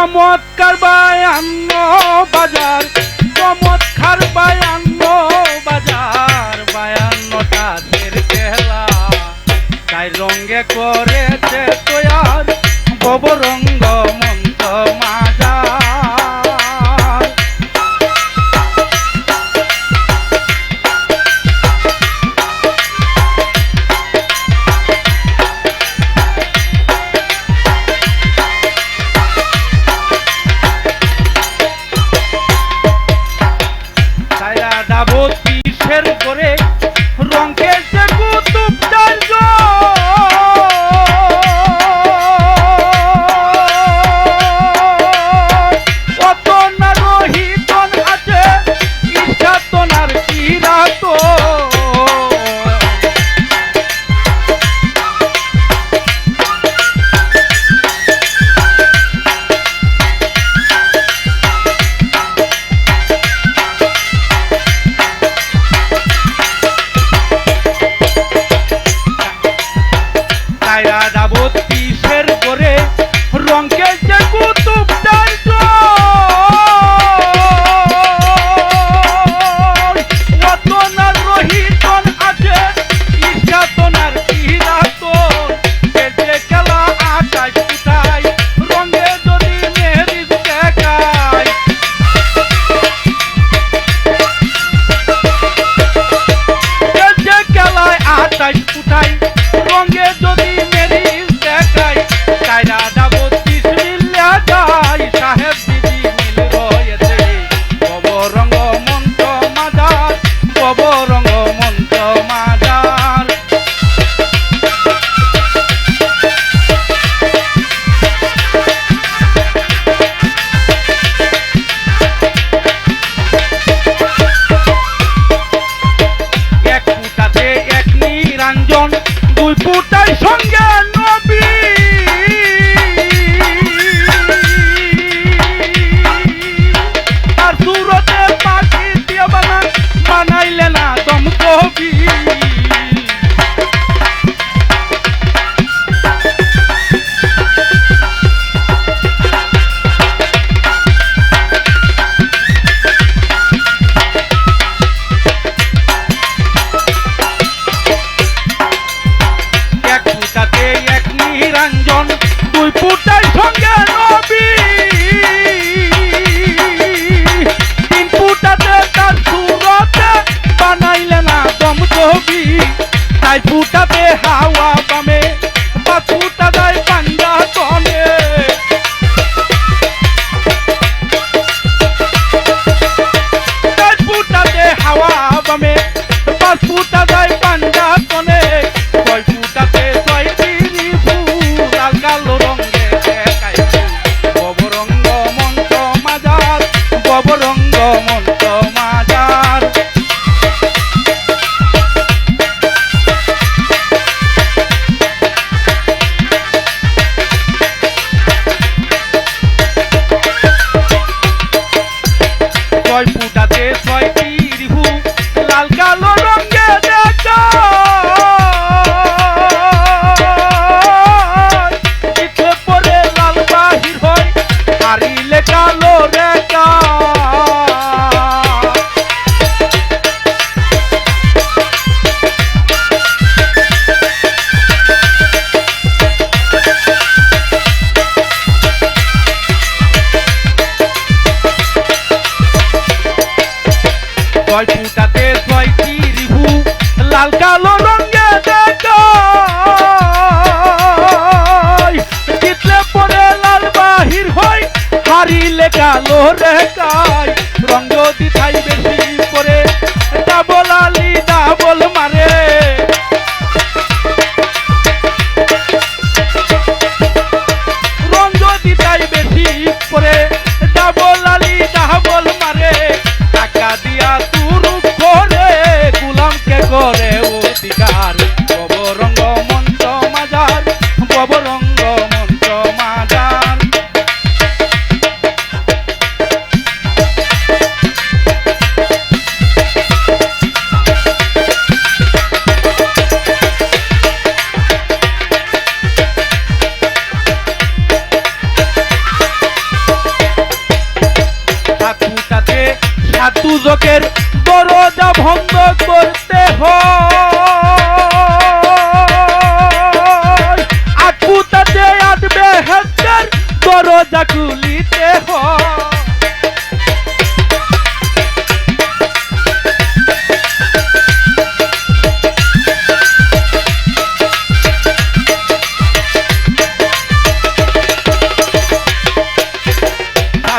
চমৎকার আন্ন বাজার চমৎকার আন্ন বাজার বায়ান্নটা গেলা তাই রঙে করেছে তোয়া না দম ছবি তাই ফুটাবে হাওয়া বামে, বা ফুটা দেয় পাঞ্জা কনে। তাই ফুটাবে হাওয়া বামে, বা ফুটা দেয় পাঞ্জা কনে। কয় ফুটাতে ছয় চিনি ফুল লাল কালো রঙে দেখায় বব রঙ্গ মন্ত্র মাজার বব রঙ্গ মন্ত্র ওরে কা দুজকের দরজা ভঙ্গ করতে হয়। আসবে হেস্টের দরজা খুলিতে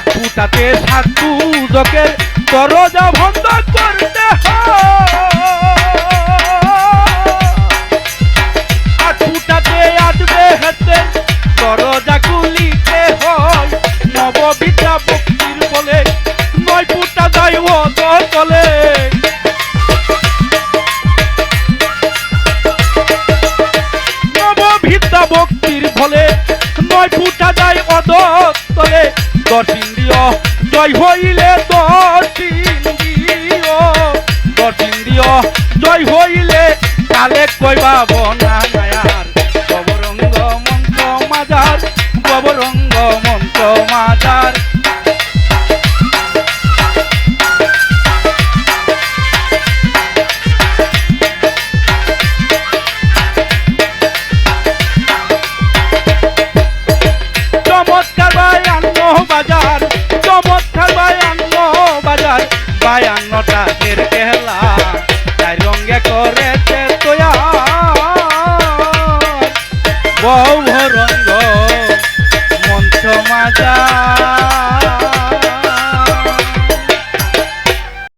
ফুটাতে সাত দুজকের দরজা বন্ধ করতে আট আসবে হেতে দরজা খুলিতে হয়। নববিদ্যা ভক্তির বলে নয় ফুটা যায় বলে নববিদ্যা ভক্তির ফলে নয় ফুটা যায় অদতলে দশ ইন্দ্রিয় জয় হইলে দশ কই পাবো না নায়ার গবরঙ্গ মন্ত্র মাজার, গবরঙ্গ মন্ত্র মাজার। বাজার, চমৎকার বায়ান্ন তাই রঙে করে ভরঙ্গ মঞ্চ মাজা